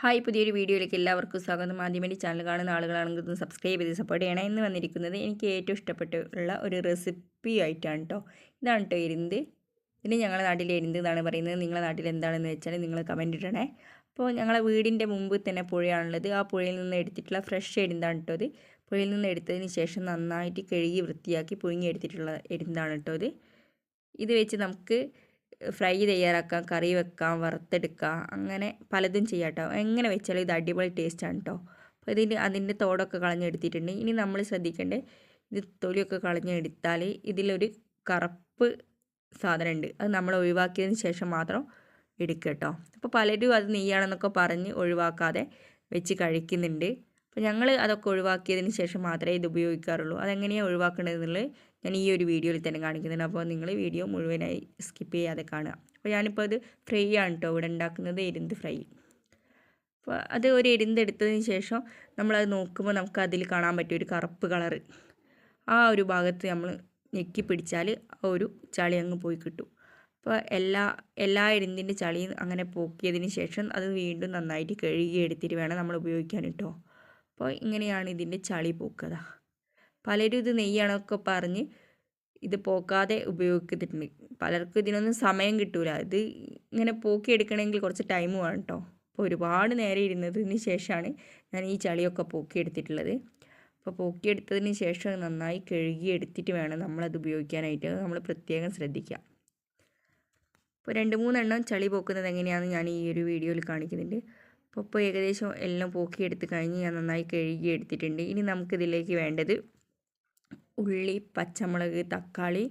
Hi പുതിയൊരു വീഡിയോയിലേക്ക് എല്ലാവർക്കും സ്വാഗതം. മാധ്യമം ചാനൽ കാണുന്ന ആളുകളാണെങ്കിൽ ഒന്ന് സബ്സ്ക്രൈബ് ചെയ്ത് സപ്പോർട്ട് ചെയ്യണം. എന്ന് വന്നിരിക്കുന്നത് എനിക്ക് ഏറ്റവും ഇഷ്ടപ്പെട്ടുള്ള ഒരു റെസിപ്പി ആയിട്ടാണ് കേട്ടോ ഇതാണ് കേട്ടോ എരിന്ത്. ഇതിന് ഞങ്ങളുടെ നാട്ടിൽ എരിന്ത് എന്നാണ് പറയുന്നത്. നിങ്ങളുടെ നാട്ടിൽ എന്താണെന്ന് വെച്ചാൽ നിങ്ങൾ കമന്റ് ഇടണേ. അപ്പോൾ ഞങ്ങളെ വീടിന്റെ മുമ്പ് തന്നെ പുഴയാണുള്ളത്. ആ പുഴയിൽ നിന്ന് എടുത്തിട്ടുള്ള ഫ്രഷ് എരിന്താണ് കേട്ടോ ഇത്. പുഴയിൽ നിന്ന് എടുത്തതിന് ശേഷം നന്നായിട്ട് കഴുകി വൃത്തിയാക്കി പുഴുങ്ങി എടുത്തിട്ടുള്ള എരിന്താണ് കേട്ടോ ഇത്. ഇത് വെച്ച് നമുക്ക് ഫ്രൈ തയ്യാറാക്കാം കറി വെക്കാം വറുത്തെടുക്കാം അങ്ങനെ പലതും ചെയ്യാം കേട്ടോ എങ്ങനെ വെച്ചാലും ഇത് അടിപൊളി ടേസ്റ്റാണ് കേട്ടോ അപ്പോൾ ഇതിന് അതിന്റെ തോടൊക്കെ കളഞ്ഞെടുത്തിട്ടുണ്ട്. ഇനി നമ്മൾ ശ്രദ്ധിക്കേണ്ടത് ഇത് തൊലിയൊക്കെ കളഞ്ഞെടുത്താൽ ഇതിലൊരു കറുപ്പ് സാധനമുണ്ട്. അത് നമ്മൾ ഒഴിവാക്കിയതിന് ശേഷം മാത്രം എടുക്കുക കേട്ടോ അപ്പോൾ പലരും അത് നെയ്യാണെന്നൊക്കെ പറഞ്ഞ് ഒഴിവാക്കാതെ വെച്ച് കഴിക്കുന്നുണ്ട്. അപ്പോൾ ഞങ്ങൾ അതൊക്കെ ഒഴിവാക്കിയതിന് ശേഷം മാത്രമേ ഇത് ഉപയോഗിക്കാറുള്ളൂ. അതെങ്ങനെയാണ് ഒഴിവാക്കേണ്ടതെന്നുള്ളത് ഞാൻ ഈ ഒരു വീഡിയോയിൽ തന്നെ കാണിക്കുന്നുണ്ട്. അപ്പോൾ നിങ്ങൾ വീഡിയോ മുഴുവനായി സ്കിപ്പ് ചെയ്യാതെ കാണുക. അപ്പോൾ ഞാനിപ്പോൾ അത് ഫ്രൈ ആണ് കേട്ടോ ഇവിടെ ഉണ്ടാക്കുന്നത് എരിന്ത് ഫ്രൈ അപ്പോൾ അത് ഒരു എരിന്ത് എടുത്തതിന് ശേഷം നമ്മളത് നോക്കുമ്പോൾ നമുക്ക് അതിൽ കാണാൻ പറ്റിയ ഒരു കറുപ്പ് കളറ് ആ ഒരു ഭാഗത്ത് നമ്മൾ ഞെക്കി പിടിച്ചാൽ ആ ഒരു ചളി അങ്ങ് പോയി കിട്ടും. അപ്പോൾ എല്ലാ എല്ലാ എരിന്തിന്റെ ചളിയും അങ്ങനെ പോക്കിയതിന് ശേഷം അത് വീണ്ടും നന്നായിട്ട് കഴുകി എടുത്തിട്ട് വേണം നമ്മൾ ഉപയോഗിക്കാൻ കേട്ടോ അപ്പോൾ ഇങ്ങനെയാണ് ഇതിന്റെ ചളി പോക്കത പലരും ഇത് നെയ്യാണൊക്കെ പറഞ്ഞ് ഇത് പോക്കാതെ ഉപയോഗിക്കുന്നുണ്ട്. പലർക്കും ഇതിനൊന്നും സമയം കിട്ടൂല. ഇത് ഇങ്ങനെ പോക്കിയെടുക്കണമെങ്കിൽ കുറച്ച് ടൈം വേണം കേട്ടോ അപ്പോൾ ഒരുപാട് നേരം ഇരുന്നതിന് ശേഷമാണ് ഞാൻ ഈ ചളിയൊക്കെ പോക്കിയെടുത്തിട്ടുള്ളത്. അപ്പോൾ പോക്കിയെടുത്തതിന് ശേഷം നന്നായി കഴുകി എടുത്തിട്ട് വേണം നമ്മളത് ഉപയോഗിക്കാനായിട്ട്. നമ്മൾ പ്രത്യേകം ശ്രദ്ധിക്കുക. അപ്പോൾ രണ്ട് മൂന്നെണ്ണം ചളി പോക്കുന്നത് എങ്ങനെയാണെന്ന് ഞാൻ ഈ ഒരു വീഡിയോയിൽ കാണിക്കുന്നുണ്ട്. അപ്പോൾ ഇപ്പോൾ ഏകദേശം എല്ലാം പോക്കിയെടുത്ത് കഴിഞ്ഞ് ഞാൻ നന്നായി കഴുകി എടുത്തിട്ടുണ്ട്. ഇനി നമുക്കിതിലേക്ക് വേണ്ടത് ഉള്ളി പച്ചമുളക് തക്കാളി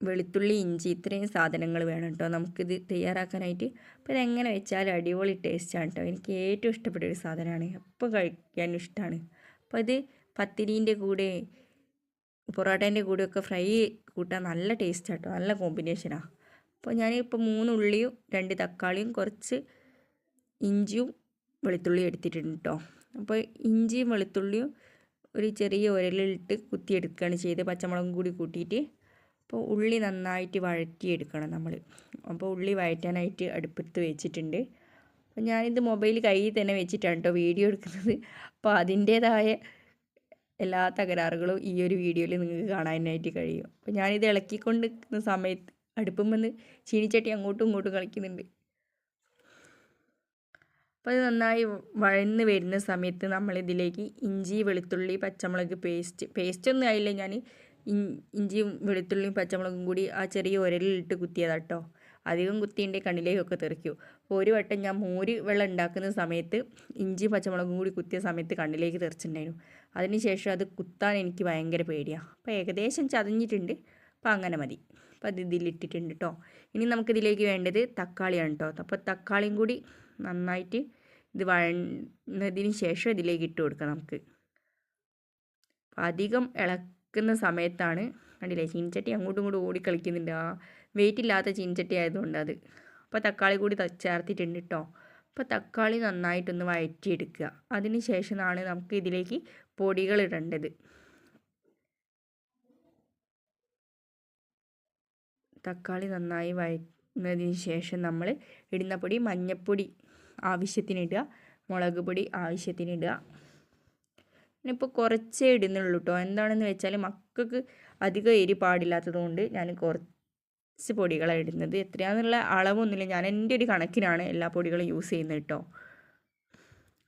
വെളുത്തുള്ളി ഇഞ്ചി ഇത്രയും സാധനങ്ങൾ വേണം കേട്ടോ. നമുക്കിത് തയ്യാറാക്കാനായിട്ട്. അപ്പോൾ ഇതെങ്ങനെ വെച്ചാലും അടിപൊളി ടേസ്റ്റാണ് കേട്ടോ. എനിക്ക് ഏറ്റവും ഇഷ്ടപ്പെട്ട ഒരു സാധനമാണ്. എപ്പോൾ കഴിക്കാനും ഇഷ്ടമാണ് അപ്പോൾ ഇത് പത്തിരീന്റെ കൂടെ പൊറോട്ടേന്റെ കൂടെയൊക്കെ ഫ്രൈ കൂട്ടാൻ നല്ല ടേസ്റ്റ് കേട്ടോ. നല്ല കോമ്പിനേഷനാണ്. അപ്പോൾ ഞാനിപ്പോൾ മൂന്ന് ഉള്ളിയും രണ്ട് തക്കാളിയും കുറച്ച് ഇഞ്ചിയും വെളുത്തുള്ളിയും എടുത്തിട്ടുണ്ട് കേട്ടോ അപ്പോൾ ഇഞ്ചിയും വെളുത്തുള്ളിയും ഒരു ചെറിയ ഉരലിലിട്ട് കുത്തിയെടുക്കുകയാണ് ചെയ്ത് പച്ചമുളകും കൂടി കൂട്ടിയിട്ട് അപ്പോൾ ഉള്ളി നന്നായിട്ട് വഴറ്റിയെടുക്കണം നമ്മൾ. അപ്പോൾ ഉള്ളി വഴറ്റാനായിട്ട് അടുപ്പത്ത് വെച്ചിട്ടുണ്ട്. അപ്പോൾ ഞാനിത് മൊബൈൽ കയ്യിൽ തന്നെ വെച്ചിട്ടാണ് കേട്ടോ വീഡിയോ എടുക്കുന്നത്. അപ്പോൾ അതിന്റേതായ എല്ലാ തകരാറുകളും ഈ ഒരു വീഡിയോയിൽ നിങ്ങൾക്ക് കാണാനായിട്ട് കഴിയും. അപ്പോൾ ഞാനിത് ഇളക്കിക്കൊണ്ടിരിക്കുന്ന സമയത്ത് അടുപ്പം വന്ന് ചീനിച്ചട്ടി അങ്ങോട്ടും ഇങ്ങോട്ടും കളിക്കുന്നുണ്ട്. അപ്പോൾ ഇത് നന്നായി വഴന്ന് വരുന്ന സമയത്ത് നമ്മളിതിലേക്ക് ഇഞ്ചി വെളുത്തുള്ളി പച്ചമുളക് പേസ്റ്റ് പേസ്റ്റ് ഒന്നും ആയില്ല ഞാൻ ഇഞ്ചിയും വെളുത്തുള്ളിയും പച്ചമുളകും കൂടി ആ ചെറിയ ഉരലിലിട്ട് കുത്തിയതാട്ടോ. അധികം കുത്തിന്റെ കണ്ണിലേക്കൊക്കെ തെറിക്കൂ. അപ്പോൾ ഒരു വട്ടം ഞാൻ മോര് വെള്ളം ഉണ്ടാക്കുന്ന സമയത്ത് ഇഞ്ചി പച്ചമുളകും കൂടി കുത്തിയ സമയത്ത് കണ്ണിലേക്ക് തെറിച്ചിട്ടുണ്ടായിരുന്നു അതിനുശേഷം അത് കുത്താൻ എനിക്ക് ഭയങ്കര പേടിയാണ് അപ്പോൾ ഏകദേശം ചതഞ്ഞിട്ടുണ്ട്. അപ്പോൾ അങ്ങനെ മതി. അപ്പോൾ അത് ഇതിലിട്ടിട്ടുണ്ട് കേട്ടോ ഇനി നമുക്കിതിലേക്ക് വേണ്ടത് തക്കാളിയാണ് കേട്ടോ അപ്പോൾ തക്കാളിയും കൂടി നന്നായിട്ട് ഇത് വഴന്നതിന് ശേഷം ഇതിലേക്ക് ഇട്ട് കൊടുക്കാം നമുക്ക്. അധികം ഇളക്കുന്ന സമയത്താണ് കണ്ടില്ലേ ചീനിച്ചട്ടി അങ്ങോട്ടും ഇങ്ങോട്ടും ഓടി കളിക്കുന്നുണ്ട്. ആ വെയിറ്റ് ഇല്ലാത്ത ചീനിച്ചട്ടി ആയതുകൊണ്ട് അത്. അപ്പോൾ തക്കാളി കൂടി ചേർത്തിട്ടുണ്ട് കേട്ടോ അപ്പോൾ തക്കാളി നന്നായിട്ടൊന്ന് വഴറ്റിയെടുക്കുക. അതിന് ശേഷമാണ് നമുക്ക് ഇതിലേക്ക് പൊടികൾ ഇടേണ്ടത്. തക്കാളി നന്നായി വഴന്നതിന് ശേഷം നമ്മൾ ഇടുന്ന പൊടി മഞ്ഞൾപ്പൊടി ആവശ്യത്തിന് ഇടുക മുളക് പൊടി ആവശ്യത്തിന് ഇടുക. ഞാനിപ്പോൾ കുറച്ചേ ഇടുന്നുള്ളൂ കേട്ടോ എന്താണെന്ന് വെച്ചാൽ മക്കൾക്ക് അധികം എരി പാടില്ലാത്തതുകൊണ്ട് ഞാൻ കുറച്ച് പൊടികളാണ് ഇടുന്നത്. എത്രയാണെന്നുള്ള അളവൊന്നുമില്ല. ഞാൻ എന്റെ ഒരു കണക്കിനാണ് എല്ലാ പൊടികളും യൂസ് ചെയ്യുന്നത് കേട്ടോ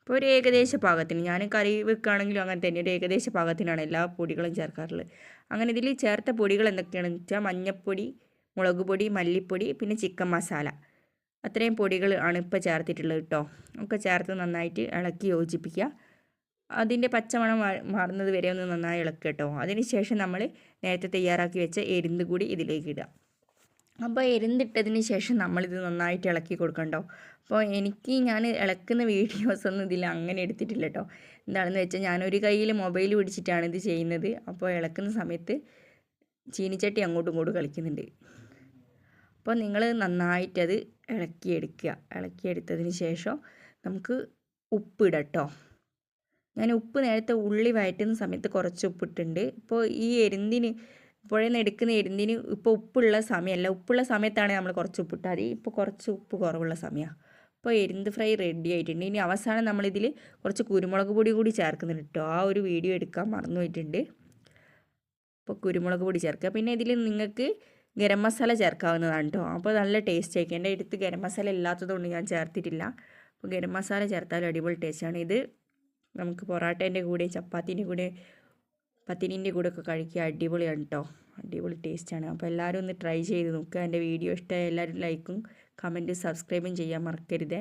അപ്പോൾ ഒരു ഏകദേശ പാകത്തിന് ഞാൻ കറി വെക്കുകയാണെങ്കിലും അങ്ങനെ തന്നെ ഒരു ഏകദേശ പാകത്തിനാണ് എല്ലാ പൊടികളും ചേർക്കാറുള്ളത്. അങ്ങനെ ഇതിൽ ചേർത്ത പൊടികൾ എന്തൊക്കെയാണെന്ന് വെച്ചാൽ മഞ്ഞൾപ്പൊടി മുളക് പൊടി മല്ലിപ്പൊടി പിന്നെ ചിക്കൻ മസാല. അത്രയും പൊടികൾ ആണ് ഇപ്പോൾ ചേർത്തിട്ടുള്ളത് കേട്ടോ ഒക്കെ ചേർത്ത് നന്നായിട്ട് ഇളക്കി യോജിപ്പിക്കുക. അതിന്റെ പച്ചമണം മാറുന്നത് വരെ ഒന്ന് നന്നായി ഇളക്കുക കേട്ടോ അതിന് ശേഷം നമ്മൾ നേരത്തെ തയ്യാറാക്കി വെച്ച എരുന്ത് കൂടി ഇതിലേക്ക് ഇടുക. അപ്പോൾ എരിന്തിട്ടതിന് ശേഷം നമ്മളിത് നന്നായിട്ട് ഇളക്കി കൊടുക്കണ്ടോ അപ്പോൾ എനിക്ക് ഞാൻ ഇളക്കുന്ന വീഡിയോസ് ഒന്നും ഇതിൽ അങ്ങനെ എടുത്തിട്ടില്ല കേട്ടോ എന്താണെന്ന് വെച്ചാൽ ഞാനൊരു കയ്യിൽ മൊബൈൽ പിടിച്ചിട്ടാണ് ഇത് ചെയ്യുന്നത്. അപ്പോൾ ഇളക്കുന്ന സമയത്ത് ചീനിച്ചട്ടി അങ്ങോട്ടും ഇങ്ങോട്ടും കളിക്കുന്നുണ്ട്. അപ്പോൾ നിങ്ങൾ നന്നായിട്ടത് ഇളക്കിയെടുക്കുക. ഇളക്കിയെടുത്തതിന് ശേഷം നമുക്ക് ഉപ്പിടാം കേട്ടോ ഞാൻ ഉപ്പ് നേരത്തെ ഉള്ളി വയറ്റുന്ന സമയത്ത് കുറച്ച് ഉപ്പിട്ടുണ്ട്. ഇപ്പോൾ ഈ എരിന്തിന് പുഴയിൽ നിന്ന് എടുക്കുന്ന എരിന്തിന് ഇപ്പോൾ ഉപ്പുള്ള സമയമല്ല. ഉപ്പുള്ള സമയത്താണ് നമ്മൾ കുറച്ച് ഉപ്പിട്ടാൽ മതി. ഇപ്പോൾ കുറച്ച് ഉപ്പ് കുറവുള്ള സമയമാണ് ഇപ്പോൾ എരിന്ത് ഫ്രൈ റെഡി ആയിട്ടുണ്ട്. ഇനി അവസാനം നമ്മളിതിൽ കുറച്ച് കുരുമുളക് പൊടി കൂടി ചേർക്കുന്നുണ്ട് കേട്ടോ ആ ഒരു വീഡിയോ എടുക്കാൻ മറന്നു പോയിട്ടുണ്ട്. അപ്പോൾ കുരുമുളക് പൊടി ചേർക്കുക. പിന്നെ ഇതിൽ നിങ്ങൾക്ക് ഗരം മസാല ചേർക്കാവുന്നതാണ് കേട്ടോ അപ്പോൾ നല്ല ടേസ്റ്റ് ആയിരിക്കും. എന്റെ അടുത്ത് ഗരം മസാല ഇല്ലാത്തതുകൊണ്ട് ഞാൻ ചേർത്തിട്ടില്ല. അപ്പോൾ ഗരം മസാല ചേർത്താൽ അടിപൊളി ടേസ്റ്റാണ് ഇത് നമുക്ക് പൊറാട്ടേന്റെ കൂടെ ചപ്പാത്തിന്റെ കൂടെ പത്തിനിന്റെ കൂടെ ഒക്കെ കഴിക്കുക അടിപൊളിയാണ് കേട്ടോ അടിപൊളി ടേസ്റ്റാണ് അപ്പോൾ എല്ലാവരും ഒന്ന് ട്രൈ ചെയ്ത് നോക്കുക എന്റെ വീഡിയോ ഇഷ്ടമായ എല്ലാവരും ലൈക്കും കമന്റും സബ്സ്ക്രൈബും ചെയ്യാൻ മറക്കരുതേ.